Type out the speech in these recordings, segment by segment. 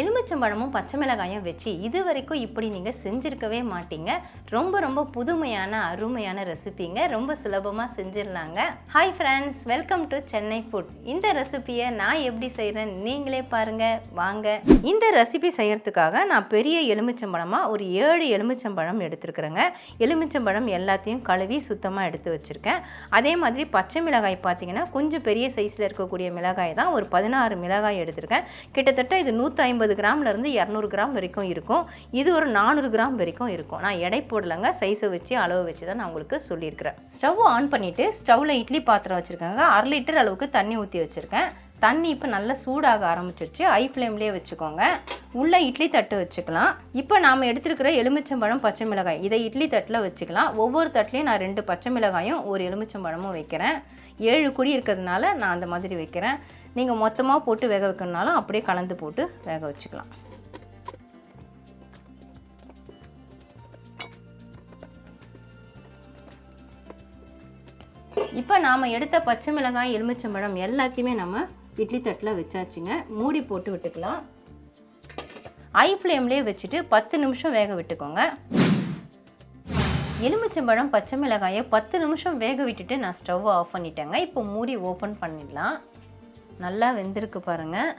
எலுமிச்சம்பழமும் பச்சை மிளகாயும் வச்சு இது வரைக்கும் இப்படி நீங்கள் செஞ்சுருக்கவே மாட்டீங்க. ரொம்ப ரொம்ப புதுமையான அருமையான ரெசிபிங்க. ரொம்ப சுலபமாக செஞ்சிடலாங்க. Hi friends welcome to Chennai food இந்த ரெசிபியை நான் எப்படி செய்கிறேன் நீங்களே பாருங்கள் வாங்க. இந்த ரெசிபி செய்கிறதுக்காக நான் பெரிய எலுமிச்சம்பழமாக ஒரு ஏழு எலுமிச்சம்பழம் எடுத்துருக்குறேங்க. எலுமிச்சம்பழம் எல்லாத்தையும் கழுவி சுத்தமாக எடுத்து வச்சுருக்கேன். அதே மாதிரி பச்சை மிளகாய் பார்த்தீங்கன்னா கொஞ்சம் பெரிய சைஸில் இருக்கக்கூடிய மிளகாய் தான். ஒரு பதினாறு மிளகாய் எடுத்திருக்கேன். கிட்டத்தட்ட இது நூற்றி ஐம்பது கிராம்லேருந்து இரநூறு கிராம் வரைக்கும் இருக்கும். இது ஒரு நானூறு கிராம் வரைக்கும் இருக்கும். நான் எடை போடலைங்க. சைஸை வச்சு அளவு வச்சு தான் நான் உங்களுக்கு சொல்லியிருக்கிறேன். ஸ்டவ் ஆன் பண்ணிவிட்டு ஸ்டவ்வில் இட்லி பாத்திரம் வச்சுருக்காங்க. அரை லிட்டர் அளவுக்கு தண்ணி ஊற்றி வச்சுருக்கேன். தண்ணி இப்போ நல்லா சூடாக ஆரம்பிச்சிருச்சு. ஐ ஃப்ளேம்லேயே வச்சுக்கோங்க. உள்ளே இட்லி தட்டு வச்சுக்கலாம். இப்போ நாம் எடுத்துருக்கிற எலுமிச்சம்பழம் பச்சை மிளகாய். இதை இட்லி தட்டில் வச்சுக்கலாம். ஒவ்வொரு தட்டிலையும் நான் ரெண்டு பச்சை மிளகாயும் ஒரு எலுமிச்சம்பழமும் வைக்கிறேன். ஏழு குடி இருக்கிறதுனால நான் அந்த மாதிரி வைக்கிறேன். நீங்கள் மொத்தமாக போட்டு வேக வைக்கணுனாலும் அப்படியே கலந்து போட்டு வேக வச்சுக்கலாம். இப்போ நாம் எடுத்த பச்சை மிளகாய் எலுமிச்சம்பழம் எல்லாத்தையுமே நம்ம இட்லி தட்டில் வச்சாச்சுங்க. மூடி போட்டு விட்டுக்கலாம். ஐ ஃப்ளேம்லேயே வச்சுட்டு பத்து நிமிஷம் வேக விட்டுக்கோங்க. எலுமிச்சம்பழம் பச்சை மிளகாயை பத்து நிமிஷம் வேக விட்டுட்டு நான் ஸ்டவ் ஆஃப் பண்ணிட்டேங்க. இப்போ மூடி ஓப்பன் பண்ணிடலாம். நல்லா வெந்திருக்கு பாருங்கள்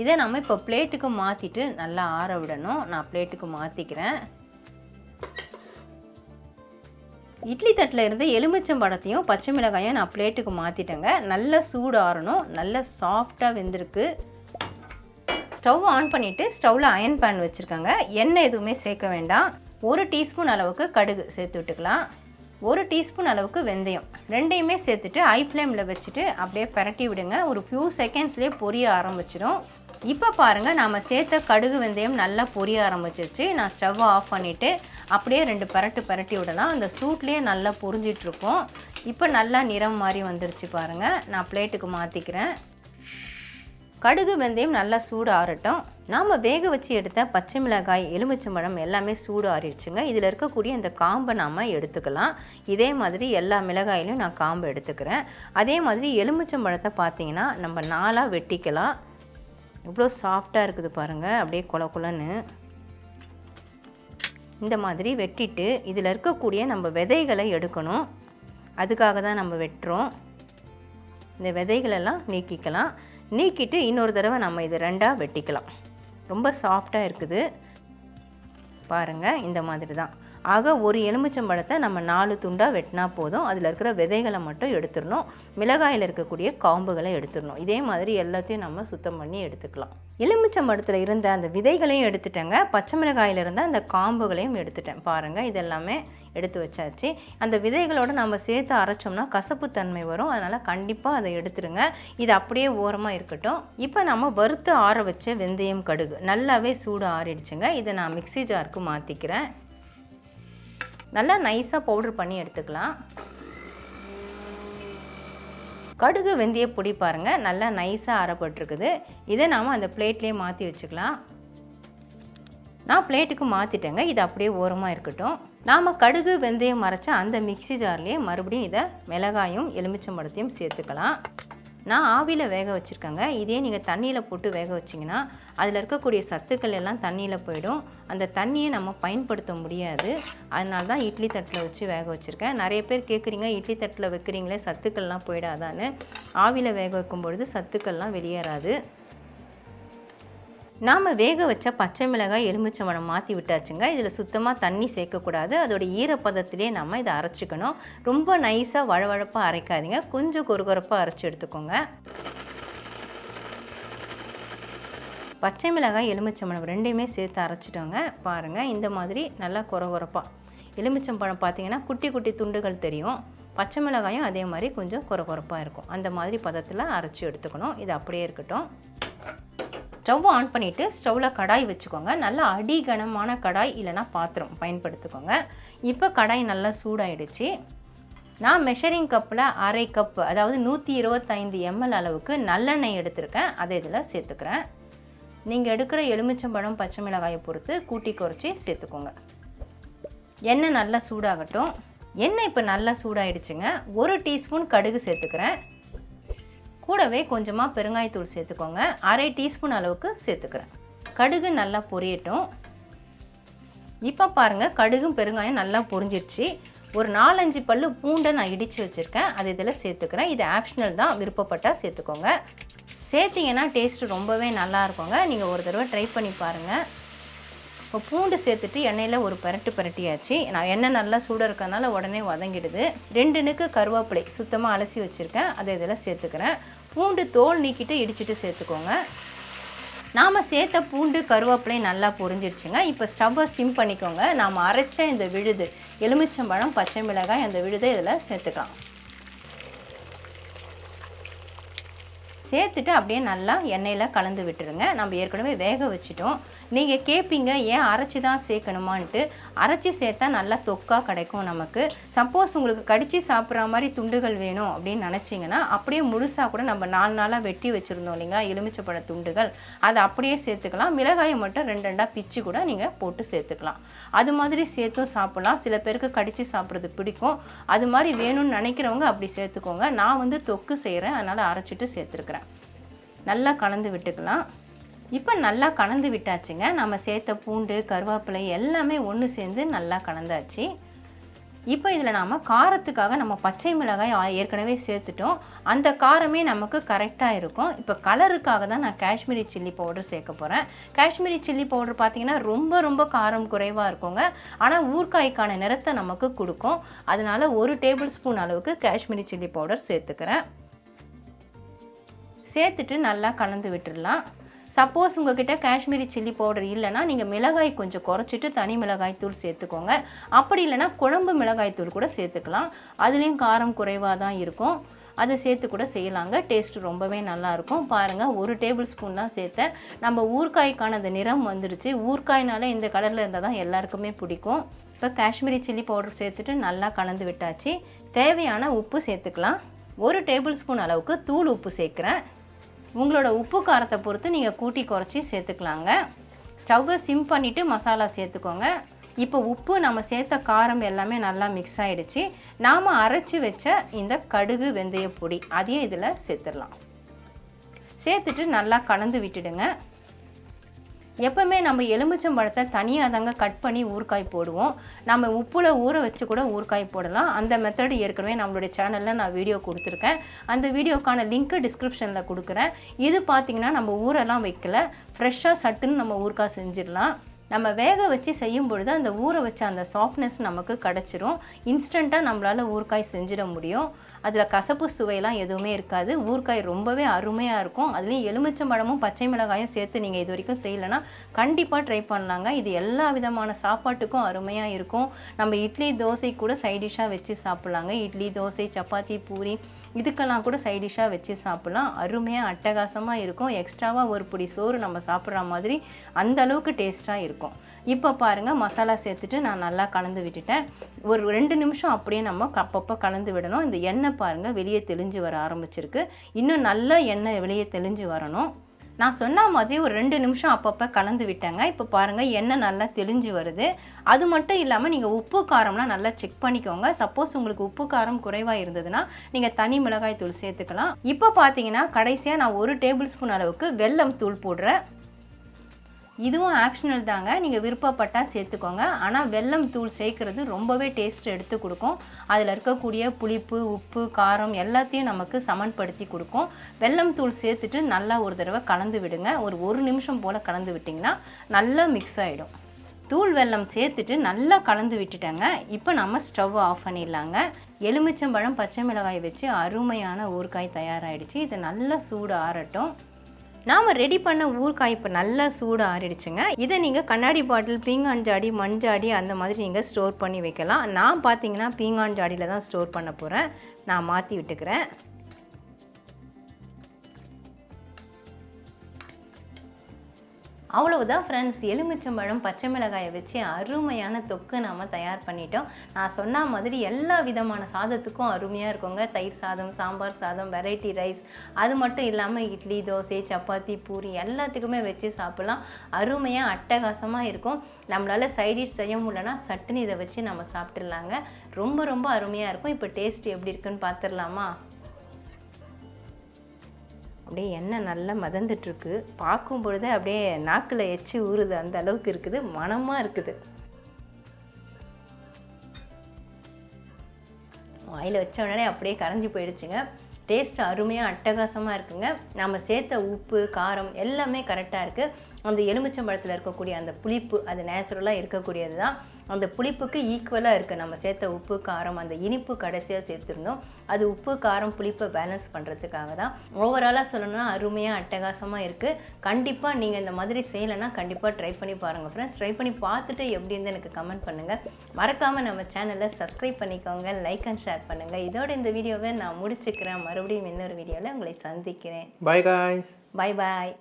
இதை நம்ம இப்போ பிளேட்டுக்கு மாற்றிட்டு நல்லா ஆற விடணும். நான் பிளேட்டுக்கு மாற்றிக்கிறேன் இட்லி தட்டில் இருந்து எலுமிச்சம்பழத்தையும் பச்சை மிளகாயும் நான் பிளேட்டுக்கு மாற்றிட்டேங்க நல்லா சூடு ஆறணும். நல்ல சாஃப்டாக வெந்திருக்கு. ஸ்டவ் ஆன் பண்ணிவிட்டு ஸ்டவ்வில் அயன் பேன் வச்சுருக்கேங்க. எண்ணெய் எதுவுமே சேர்க்க வேண்டாம். ஒரு டீஸ்பூன் அளவுக்கு கடுகு சேர்த்து விட்டுக்கலாம். ஒரு டீஸ்பூன் அளவுக்கு வெந்தயம். ரெண்டையுமே சேர்த்துட்டு ஐ ஃப்ளேமில் வச்சுட்டு அப்படியே பரட்டி விடுங்க. ஒரு ஃபியூ செகண்ட்ஸ்லேயே பொரிய ஆரம்பிச்சிடும் இப்போ பாருங்கள் நாம் சேர்த்த கடுகு வெந்தயம் நல்லா பொரிய ஆரம்பிச்சிருச்சு. நான் ஸ்டவ்வை ஆஃப் பண்ணிவிட்டு அப்படியே ரெண்டு பரட்டு பரட்டி விடலாம். அந்த சூட்லேயே நல்லா பொரிஞ்சிட்ருக்கோம் இப்போ நல்லா நிறம் மாதிரி வந்துருச்சு பாருங்கள் நான் பிளேட்டுக்கு மாற்றிக்கிறேன் கடுகு வெந்தயம் நல்லா சூடு ஆறட்டும் நாம் வேக வச்சு எடுத்த பச்சை மிளகாய் எலுமிச்சம்பழம் எல்லாமே சூடு ஆறிடுச்சுங்க இதில் இருக்கக்கூடிய இந்த காம்பை நாம் எடுத்துக்கலாம். இதே மாதிரி எல்லா மிளகாயிலையும் நான் காம்பை எடுத்துக்கிறேன். அதே மாதிரி எலுமிச்சம்பழத்தை பார்த்தீங்கன்னா நம்ம நாளாக வெட்டிக்கலாம். இவ்வளோ சாஃப்டாக இருக்குது பாருங்கள் அப்படியே குல குலன்னு. இந்த மாதிரி வெட்டிட்டு இதில் இருக்கக்கூடிய நம்ம விதைகளை எடுக்கணும். அதுக்காக தான் நம்ம வெட்டுறோம். இந்த விதைகளெல்லாம் நீக்கிக்கலாம். நீக்கிட்டு இன்னொரு தடவை நம்ம இதை ரெண்டாக வெட்டிக்கலாம். ரொம்ப சாஃப்டாக இருக்குது. பாருங்கள் இந்த மாதிரி தான். ஆக ஒரு எலுமிச்சம்பழத்தை நம்ம நாலு துண்டாக வெட்டினா போதும். அதில் இருக்கிற விதைகளை மட்டும் எடுத்துடணும். மிளகாயில் இருக்கக்கூடிய காம்புகளை எடுத்துடணும். இதே மாதிரி எல்லாத்தையும் நம்ம சுத்தம் பண்ணி எடுத்துக்கலாம். எலுமிச்சம்பழத்தில் இருந்த அந்த விதைகளையும் எடுத்துட்டேங்க. பச்சை மிளகாயில் இருந்த அந்த காம்புகளையும் எடுத்துட்டேன். பாருங்கள் இதெல்லாமே எடுத்து வச்சாச்சு. அந்த விதைகளோடு நம்ம சேர்த்து அரைச்சோம்னா கசப்பு தன்மை வரும். அதனால் கண்டிப்பாக அதை எடுத்துருங்க. இது அப்படியே ஓரமாக இருக்கட்டும். இப்போ நம்ம வறுத்து ஆற வச்ச வெந்தயம் கடுகு நல்லாவே சூடு ஆறிடுச்சுங்க. இதை நான் மிக்ஸி ஜாருக்கு மாற்றிக்கிறேன் நல்லா நைஸாக பவுடர் பண்ணி எடுத்துக்கலாம். கடுகு வெந்தய பொடி பாருங்கள் நல்லா நைஸாக அரைப்பட்டிருக்குது. இதை நாம் அந்த பிளேட்லேயே மாற்றி வச்சுக்கலாம். நான் பிளேட்டுக்கு மாற்றிட்டேங்க இது அப்படியே ஓரமாக இருக்கட்டும். நாம் கடுகு வெந்தயம் மறைச்ச அந்த மிக்ஸி ஜார்லேயே மறுபடியும் இதை மிளகாயும் எலுமிச்சம்பழத்தையும் சேர்த்துக்கலாம். நான் ஆவியில் வேக வச்சுருக்கேங்க. இதே நீங்கள் தண்ணியில் போட்டு வேக வச்சிங்கன்னா அதில் இருக்கக்கூடிய சத்துக்கள் எல்லாம் தண்ணியில் போயிடும். அந்த தண்ணியை நம்ம பயன்படுத்த முடியாது. அதனால தான் இட்லி தட்டில் வச்சு வேக வச்சுருக்கேன். நிறைய பேர் கேட்குறீங்க இட்லி தட்டில் வைக்கிறீங்களே சத்துக்கள்லாம் போயிடாதான்னு. ஆவியில் வேக வைக்கும் பொழுது சத்துக்கள்லாம் வெளியேறாது. நாம் வேக வச்ச பச்சை மிளகாய் எலுமிச்சம்பழம் மாற்றி விட்டாச்சுங்க. இதில் சுத்தமாக தண்ணி சேர்க்கக்கூடாது. அதோடய ஈரப்பதத்திலே நம்ம இதை அரைச்சிக்கணும். ரொம்ப நைஸாக வழவழப்பாக அரைக்காதீங்க. கொஞ்சம் கொரகொரப்பாக அரைச்சி எடுத்துக்கோங்க. பச்சை மிளகாய் எலுமிச்சம்பழம் ரெண்டையுமே சேர்த்து அரைச்சிட்டோங்க. பாருங்கள் இந்த மாதிரி நல்லா கொரகொரப்பாக எலுமிச்சம்பழம் பார்த்தீங்கன்னா குட்டி குட்டி துண்டுகள் தெரியும். பச்சை மிளகாயும் அதே மாதிரி கொஞ்சம் குறகுறப்பாக இருக்கும். அந்த மாதிரி பதத்தில் அரைச்சி எடுத்துக்கணும். இது அப்படியே இருக்கட்டும். ஸ்டவ் ஆன் பண்ணிவிட்டு ஸ்டவ்வில் கடாய் வச்சுக்கோங்க. நல்லா அடிகனமான கடாய் இல்லைனா பாத்திரம் பயன்படுத்திக்கோங்க. இப்போ கடாய் நல்லா சூடாயிடுச்சு. நான் மெஷரிங் கப்பில் அரை கப் அதாவது நூற்றி இருபத்தைந்து எம்எல் அளவுக்கு நல்லெண்ணெய் எடுத்திருக்கேன். அதை இதில் சேர்த்துக்கிறேன். நீங்கள் எடுக்கிற எலுமிச்சம்பழம் பச்சை மிளகாயை பொறுத்து கூட்டி குறைச்சி சேர்த்துக்கோங்க. எண்ணெய் நல்லா சூடாகட்டும். எண்ணெய் இப்போ நல்லா சூடாயிடுச்சுங்க. ஒரு டீஸ்பூன் கடுகு சேர்த்துக்கிறேன். கூடவே கொஞ்சமாக பெருங்காயத்தூள் சேர்த்துக்கோங்க. அரை டீஸ்பூன் அளவுக்கு சேர்த்துக்கிறேன். கடுகு நல்லா பொரியட்டும். இப்போ பாருங்கள் கடுகும் பெருங்காயம் நல்லா பொரிஞ்சிருச்சு. ஒரு நாலஞ்சு பல்லு பூண்டை நான் இடித்து வச்சுருக்கேன். அது இதில் சேர்த்துக்கிறேன். இது ஆப்ஷனல் தான் விருப்பப்பட்டால் சேர்த்துக்கோங்க. சேர்த்திங்கன்னா டேஸ்ட்டு ரொம்பவே நல்லா இருக்குங்க. நீங்கள் ஒரு தடவை ட்ரை பண்ணி பாருங்கள் இப்போ பூண்டு சேர்த்துட்டு எண்ணெயில் ஒரு பரட்டு பரட்டியாச்சு. நான் எண்ணெய் நல்லா சூடாக இருக்கிறதுனால உடனே வதங்கிடுது. ரெண்டு நுக்கு கருவேப்பிலை சுத்தமாக அலசி வச்சுருக்கேன். அதை இதில் சேர்த்துக்கிறேன். பூண்டு தோல் நீக்கிட்டு இடிச்சிட்டு சேர்த்துக்கோங்க. நாம் சேர்த்த பூண்டு கருவேப்பிலை நல்லா பொரிஞ்சிருச்சுங்க. இப்போ ஸ்டவ்வை சிம் பண்ணிக்கோங்க. நாம் அரைச்ச இந்த விழுது எலுமிச்சம்பழம் பச்சை மிளகாய் அந்த விழுதை இதில் சேர்த்துக்கலாம். சேர்த்துட்டு அப்படியே நல்லா எண்ணெயில் கலந்து விட்டுருங்க. நம்ம ஏற்கனவே வேக வச்சிட்டோம். நீங்கள் கேட்பீங்க ஏன் அரைச்சி தான் சேர்க்கணுமான்ட்டு. அரைச்சி சேர்த்தா நல்லா தொக்காக கிடைக்கும் நமக்கு. சப்போஸ் உங்களுக்கு கடிச்சு சாப்பிட்ற மாதிரி துண்டுகள் வேணும் அப்படின்னு நினச்சிங்கன்னா அப்படியே முழுசாக கூட நம்ம நாலு நாளாக வெட்டி வச்சுருந்தோம் இல்லைங்களா எலுமிச்சப்பழ துண்டுகள். அதை அப்படியே சேர்த்துக்கலாம். மிளகாயை மட்டும் ரெண்டு ரெண்டாக பிச்சு கூட நீங்கள் போட்டு சேர்த்துக்கலாம். அது மாதிரி சேர்த்தும் சாப்பிட்லாம். சில பேருக்கு கடித்து சாப்பிட்றது பிடிக்கும். அது மாதிரி வேணும்னு நினைக்கிறவங்க அப்படி சேர்த்துக்கோங்க. நான் வந்து தொக்கு செய்கிறேன் அதனால் அரைச்சிட்டு சேர்த்துருக்குறேன். நல்லா கலந்து விட்டுக்கலாம். இப்போ நல்லா கலந்து விட்டாச்சுங்க. நம்ம சேர்த்த பூண்டு கருவேப்பிலை எல்லாமே ஒன்று சேர்ந்து நல்லா கலந்தாச்சு. இப்போ இதில் நாம் காரத்துக்காக நம்ம பச்சை மிளகாய் ஏற்கனவே சேர்த்துட்டோம். அந்த காரமே நமக்கு கரெக்டாக இருக்கும். இப்போ கலருக்காக தான் நான் காஷ்மீரி சில்லி பவுடர் சேர்க்க போகிறேன் காஷ்மீரி சில்லி பவுடர் பார்த்திங்கன்னா ரொம்ப ரொம்ப காரம் குறைவாக இருக்குங்க. ஆனால் ஊறுகாய்க்கான நிறத்தை நமக்கு கொடுக்கும். அதனால ஒரு டேபிள் ஸ்பூன் அளவுக்கு காஷ்மீரி சில்லி பவுடர் சேர்த்துக்கிறேன். சேர்த்துட்டு நல்லா கலந்து விட்டுடலாம். சப்போஸ் உங்ககிட்ட காஷ்மீரி சில்லி பவுடர் இல்லைன்னா நீங்கள் மிளகாய் கொஞ்சம் குறைச்சிட்டு தனி மிளகாய் தூள் சேர்த்துக்கோங்க. அப்படி இல்லைன்னா குழம்பு மிளகாய் தூள் கூட சேர்த்துக்கலாம். அதுலேயும் காரம் குறைவாக தான் இருக்கும். அதை சேர்த்து கூட செய்யலாங்க. டேஸ்ட் ரொம்பவே நல்லாயிருக்கும் பாருங்கள் ஒரு டேபிள் ஸ்பூன் தான் சேர்த்தேன். நம்ம ஊர்காய்க்கான அந்த நிறம் வந்துடுச்சு ஊறுகாய்னால இந்த கலரில் இருந்தால் தான் எல்லாருக்குமே பிடிக்கும். இப்போ காஷ்மீரி சில்லி பவுடர் சேர்த்துட்டு நல்லா கலந்து விட்டாச்சு. தேவையான உப்பு சேர்த்துக்கலாம். ஒரு டேபிள் ஸ்பூன் அளவுக்கு தூள் உப்பு சேர்க்குறேன். உங்களோட உப்பு காரத்தை பொறுத்து நீங்கள் கூட்டி குறைச்சி சேர்த்துக்கலாங்க. ஸ்டவ்வை சிம் பண்ணிவிட்டு மசாலா சேர்த்துக்கோங்க. இப்போ உப்பு நம்ம சேர்த்த காரம் எல்லாமே நல்லா மிக்ஸ் ஆகிடுச்சு நாம் அரைச்சி வச்ச இந்த கடுகு வெந்தய பொடி அதையும் இதில் சேர்த்துடலாம். சேர்த்துட்டு நல்லா கலந்து விட்டுடுங்க. எப்பவுமே நம்ம எலுமிச்சம்பழத்தை தனியாக தாங்க கட் பண்ணி ஊறுக்காய் போடுவோம். நம்ம உப்பில் ஊற வச்சு கூட ஊறுகாய் போடலாம். அந்த மெத்தடு ஏற்கனவே நம்மளுடைய சேனலில் நான் வீடியோ கொடுத்துருக்கேன். அந்த வீடியோக்கான லிங்க்கு டிஸ்கிரிப்ஷனில் கொடுக்குறேன். இது பார்த்திங்கன்னா நம்ம ஊரெல்லாம் வைக்கல. ஃப்ரெஷ்ஷாக சட்டுன்னு நம்ம ஊறுக்காய் செஞ்சிடலாம். நம்ம வேக வச்சு செய்யும் பொழுது அந்த ஊற வச்ச அந்த சாஃப்ட்னஸ் நமக்கு கிடச்சிரும். இன்ஸ்டண்ட்டாக நம்மளால் ஊறுகாய் செஞ்சிட முடியும். அதில் கசப்பு சுவையெல்லாம் எதுவுமே இருக்காது. ஊறுகாய் ரொம்பவே அருமையாக இருக்கும். அதுலேயும் எலுமிச்சம்பழமும் பச்சை மிளகாயும் சேர்த்து நீங்கள் இது வரைக்கும் செய்யலைன்னா கண்டிப்பாக ட்ரை பண்ணலாங்க. இது எல்லா விதமான சாப்பாட்டுக்கும் அருமையாக இருக்கும். நம்ம இட்லி தோசை கூட சைடிஷ்ஷாக வச்சு சாப்பிட்லாங்க. இட்லி தோசை சப்பாத்தி பூரி இதுக்கெல்லாம் கூட சைடிஷ்ஷாக வச்சு சாப்பிட்லாம். அருமையாக அட்டகாசமாக இருக்கும். எக்ஸ்ட்ராவாக ஒரு பிடி சோறு நம்ம சாப்பிட்ற மாதிரி அந்த அளவுக்கு டேஸ்ட்டாக இருக்கும். இப்போ பாருங்கள் மசாலா சேர்த்துட்டு நான் நல்லா கலந்து விட்டுட்டேன். ஒரு ரெண்டு நிமிஷம் அப்படியே நம்ம அப்பப்போ கலந்து விடணும். இந்த எண்ணெய் பாருங்கள் வெளியே தெளிஞ்சு வர ஆரம்பிச்சிருக்கு. இன்னும் நல்லா எண்ணெய் வெளியே தெளிஞ்சு வரணும். நான் சொன்ன மாதிரி ஒரு ரெண்டு நிமிஷம் அப்பப்போ கலந்து விட்டேங்க. இப்போ பாருங்கள் எண்ணெய் நல்லா தெளிஞ்சு வருது. அது மட்டும் இல்லாமல் நீங்கள் உப்பு காரம்லாம் நல்லா செக் பண்ணிக்கோங்க. சப்போஸ் உங்களுக்கு உப்பு காரம் குறைவாக இருந்ததுன்னா நீங்கள் தனி மிளகாய் தூள் சேர்த்துக்கலாம். இப்போ பார்த்தீங்கன்னா கடைசியாக நான் ஒரு டேபிள் ஸ்பூன் அளவுக்கு வெல்லம் தூள் போடுறேன். இதுவும் ஆப்ஷனல் தாங்க. நீங்கள் விருப்பப்பட்டால் சேர்த்துக்கோங்க. ஆனால் வெல்லம் தூள் சேர்க்குறது ரொம்பவே டேஸ்ட் எடுத்து கொடுக்கும். அதில் இருக்கக்கூடிய புளிப்பு உப்பு காரம் எல்லாத்தையும் நமக்கு சமன்படுத்தி கொடுக்கும். வெல்லம் தூள் சேர்த்துட்டு நல்லா ஒரு தடவை கலந்து விடுங்க. ஒரு ஒரு நிமிஷம் போல் கலந்து விட்டிங்கன்னா நல்லா மிக்ஸ் ஆகிடும் தூள் வெல்லம் சேர்த்துட்டு நல்லா கலந்து விட்டுட்டேங்க. இப்போ நம்ம ஸ்டவ் ஆஃப் பண்ணிடலாங்க. எலுமிச்சம்பழம் பச்சை மிளகாய் வச்சு அருமையான ஊறுகாய் தயாராகிடுச்சு இது நல்லா சூடு ஆறட்டும். நாம் ரெடி பண்ண ஊறுகாய் இப்போ நல்லா சூடு ஆறிடுச்சுங்க. இதை நீங்கள் கண்ணாடி பாட்டில் பீங்கான் ஜாடி மண் அந்த மாதிரி நீங்கள் ஸ்டோர் பண்ணி வைக்கலாம். நான் பார்த்தீங்கன்னா பீங்கான் ஜாடியில் தான் ஸ்டோர் பண்ண போகிறேன் நான் மாற்றி விட்டுக்கிறேன். அவ்வளவுதான் ஃப்ரெண்ட்ஸ் எலுமிச்சம்பழம் பச்சை மிளகாயை வச்சு அருமையான தொக்கு நாம் தயார் பண்ணிட்டோம். நான் சொன்ன மாதிரி எல்லா விதமான சாதத்துக்கும் அருமையாக இருக்குங்க. தயிர் சாதம் சாம்பார் சாதம் வெரைட்டி ரைஸ் அது மட்டும் இல்லாமல் இட்லி தோசை சப்பாத்தி பூரி எல்லாத்துக்குமே வச்சு சாப்பிட்லாம். அருமையாக அட்டகாசமாக இருக்கும். நம்மளால் சைடிஷ் செய்ய முடியலன்னா சட்டுன்னு இதை வச்சு நம்ம சாப்பிட்றலாங்க ரொம்ப ரொம்ப அருமையாக இருக்கும். இப்போ டேஸ்ட் எப்படி இருக்குன்னு பார்த்துடலாமா? அப்படியே எண்ணெய் நல்லா மதந்துட்டுருக்கு. பார்க்கும் பொழுதே அப்படியே நாக்கில் எச்சி ஊறுது. அந்த அளவுக்கு இருக்குது. மனமாக இருக்குது. வாயில் வச்ச உடனே அப்படியே கரைஞ்சி போயிடுச்சுங்க. டேஸ்ட் அருமையாக அட்டகாசமாக இருக்குங்க. நம்ம சேர்த்த உப்பு காரம் எல்லாமே கரெக்டாக இருக்குது அந்த எலுமிச்சம்பழத்தில் இருக்கக்கூடிய அந்த புளிப்பு அது நேச்சுரலாக இருக்கக்கூடியது தான் அந்த புளிப்புக்கு ஈக்குவலாக இருக்குது நம்ம சேர்த்த உப்பு காரம் அந்த இனிப்பு கடைசியாக சேர்த்துருந்தோம் அது உப்பு காரம் புளிப்பை பேலன்ஸ் பண்ணுறதுக்காக தான் ஓவராலாக சொல்லணும்னா அருமையாக அட்டகாசமாக இருக்குது கண்டிப்பாக நீங்கள் இந்த மாதிரி செய்யலைன்னா கண்டிப்பாக ட்ரை பண்ணி பாருங்கள் ஃப்ரெண்ட்ஸ் ட்ரை பண்ணி பார்த்துட்டு எப்படி இருந்து எனக்கு கமெண்ட் பண்ணுங்கள் மறக்காமல் நம்ம சேனலை சப்ஸ்கிரைப் பண்ணிக்கோங்க. லைக் அண்ட் ஷேர் பண்ணுங்கள் இதோட இந்த வீடியோவை நான் முடிச்சுக்கிறேன். மறுபடியும் இன்னொரு வீடியோவில் உங்களை சந்திக்கிறேன். Bye guys. பாய் பாய்